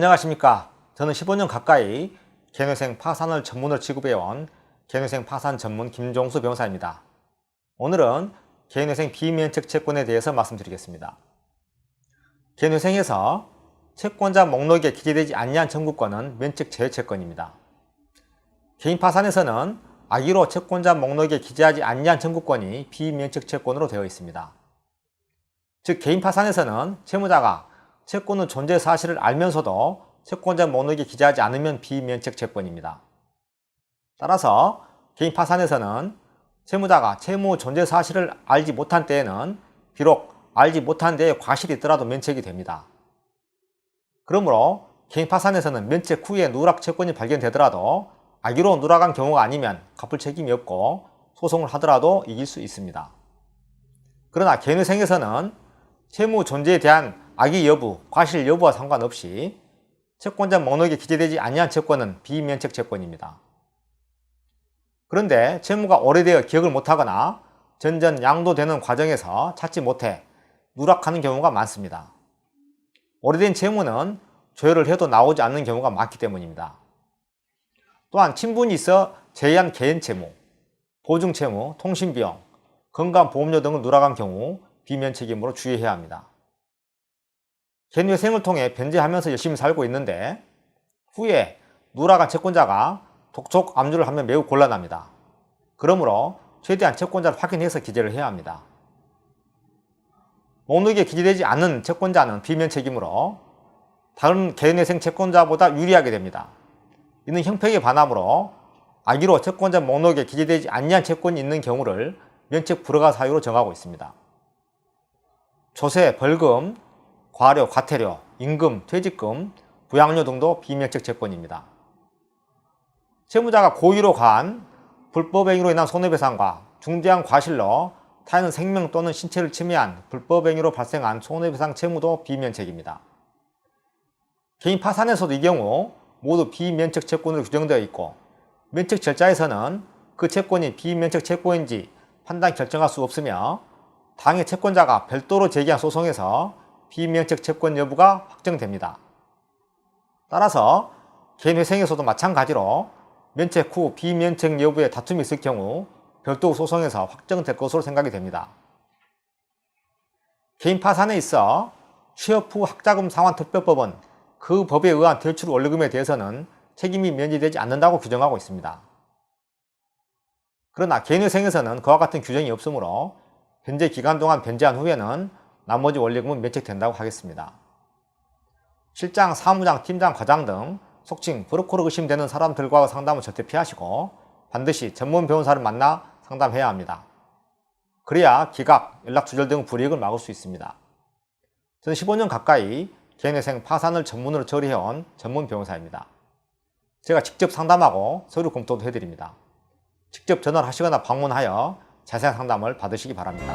안녕하십니까. 저는 15년 가까이 개뇌생 파산을 전문으로 취급해온 개뇌생 파산 전문 김종수 변호사입니다. 오늘은 개뇌생 비면책 채권에 대해서 말씀드리겠습니다. 개뇌생에서 채권자 목록에 기재되지 아니한 청구권은 면책 제외 채권입니다. 개인 파산에서는 악의로 채권자 목록에 기재하지 아니한 청구권이 비면책 채권으로 되어 있습니다. 즉 개인 파산에서는 채무자가 채권의 존재 사실을 알면서도 채권자 목록에 기재하지 않으면 비면책 채권입니다. 따라서 개인 파산에서는 채무자가 채무 존재 사실을 알지 못한 때에는 비록 알지 못한 데에 과실이 있더라도 면책이 됩니다. 그러므로 개인 파산에서는 면책 후에 누락 채권이 발견되더라도 악의로 누락한 경우가 아니면 갚을 책임이 없고 소송을 하더라도 이길 수 있습니다. 그러나 개인회생에서는 채무 존재에 대한 악의 여부, 과실 여부와 상관없이 채권자 목록에 기재되지 아니한 채권은 비면책 채권입니다. 그런데 채무가 오래되어 기억을 못하거나 전전 양도되는 과정에서 찾지 못해 누락하는 경우가 많습니다. 오래된 채무는 조회를 해도 나오지 않는 경우가 많기 때문입니다. 또한 친분이 있어 제외한 개인 채무, 보증 채무, 통신비용, 건강보험료 등을 누락한 경우 비면 책임으로 주의해야 합니다. 개인회생을 통해 변제하면서 열심히 살고 있는데 후에 누락한 채권자가 독촉 압류를 하면 매우 곤란합니다. 그러므로 최대한 채권자를 확인해서 기재를 해야 합니다. 목록에 기재되지 않는 채권자는 비면 책임으로 다른 개인회생 채권자보다 유리하게 됩니다. 이는 형평에 반하므로 악의로 채권자 목록에 기재되지 않는 채권이 있는 경우를 면책 불허가 사유로 정하고 있습니다. 조세, 벌금, 과료, 과태료, 임금, 퇴직금, 부양료 등도 비면책 채권입니다. 채무자가 고의로 간 불법행위로 인한 손해배상과 중대한 과실로 타인의 생명 또는 신체를 침해한 불법행위로 발생한 손해배상 채무도 비면책입니다. 개인 파산에서도 이 경우 모두 비면책 채권으로 규정되어 있고 면책 절차에서는 그 채권이 비면책 채권인지 판단 결정할 수 없으며 당해 채권자가 별도로 제기한 소송에서 비면책 채권 여부가 확정됩니다. 따라서 개인 회생에서도 마찬가지로 면책 후 비면책 여부에 다툼이 있을 경우 별도 소송에서 확정될 것으로 생각이 됩니다. 개인 파산에 있어 취업 후 학자금 상환 특별법은 그 법에 의한 대출 원리금에 대해서는 책임이 면제되지 않는다고 규정하고 있습니다. 그러나 개인회생에서는 그와 같은 규정이 없으므로 변제 기간 동안 변제한 후에는 나머지 원리금은 면책된다고 하겠습니다. 실장, 사무장, 팀장, 과장 등 속칭 브로커로 의심되는 사람들과의 상담은 절대 피하시고 반드시 전문 변호사를 만나 상담해야 합니다. 그래야 기각, 연락 두절 등 불이익을 막을 수 있습니다. 저는 15년 가까이 개인회생 파산을 전문으로 처리해온 전문 변호사입니다. 제가 직접 상담하고 서류 검토도 해드립니다. 직접 전화를 하시거나 방문하여 자세한 상담을 받으시기 바랍니다.